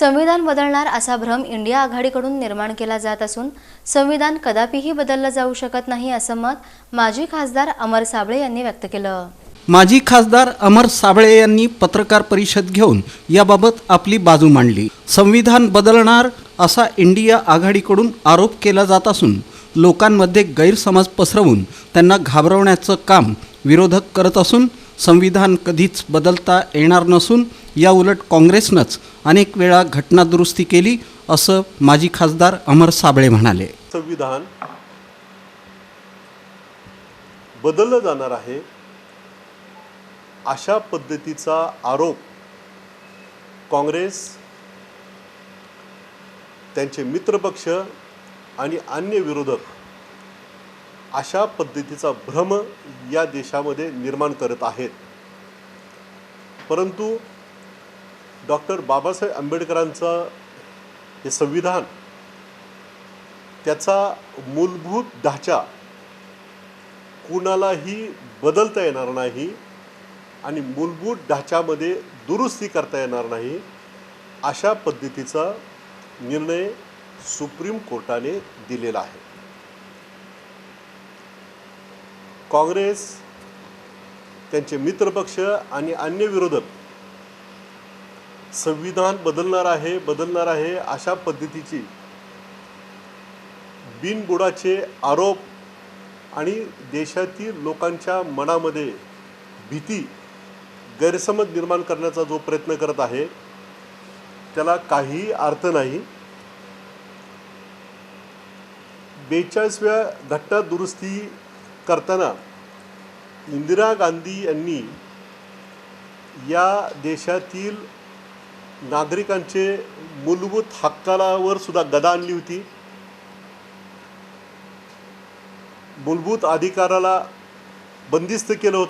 संविधान बदलणार असा भ्रम इंडिया आघाडीकडून निर्माण केला जात असून संविधान कदापिही बदललं जाऊ शकत नाही असं मत माजी खासदार अमर साबळे यांनी व्यक्त केलं. माजी खासदार अमर साबळे यांनी पत्रकार परिषद घेऊन याबाबत आपली बाजू मांडली. संविधान बदलणार असा इंडिया आघाडीकडून आरोप केला जात असून लोकांमध्ये गैरसमज पसरवून त्यांना घाबरवण्याचं काम विरोधक करत असून संविधान कधीच बदलता येणार नसून या उलट काँग्रेसनंच अनेक वेळा घटनादुरुस्ती केली असं माजी खासदार अमर साबळे म्हणाले. संविधान बदललं जाणार आहे अशा पद्धतीचा आरोप काँग्रेस त्यांचे मित्रपक्ष आणि अन्य विरोधक अशा पद्धतीचा भ्रम या देशामध्ये निर्माण करत आहेत. परंतु डॉक्टर बाबासाहेब आंबेडकरांचं हे संविधान त्याचा मूलभूत ढाचा कुणालाही बदलता येणार नाही आणि मूलभूत ढाच्यामध्ये दुरुस्ती करता येणार नाही अशा पद्धतीचा निर्णय सुप्रीम कोर्टाने दिलेला आहे. काँग्रेस त्यांचे मित्रपक्ष आणि अन्य विरोधक संविधान बदलणार आहे बदलणार आहे अशा पद्धतीची बिनबुडाचे आरोप आणि देशातील लोकांच्या मनामध्ये भीती गैरसमज निर्माण करण्याचा जो प्रयत्न करत आहे त्याला काहीही अर्थ नाही. बेचाळीसव्या घटना दुरुस्ती करताना इंदिरा गांधी यांनी या देशातील नागरिकांचे मूलभूत हक्कालावर सुद्धा गदा आणली होती. मूलभूत अधिकाराला बंदिस्त केलं होतं.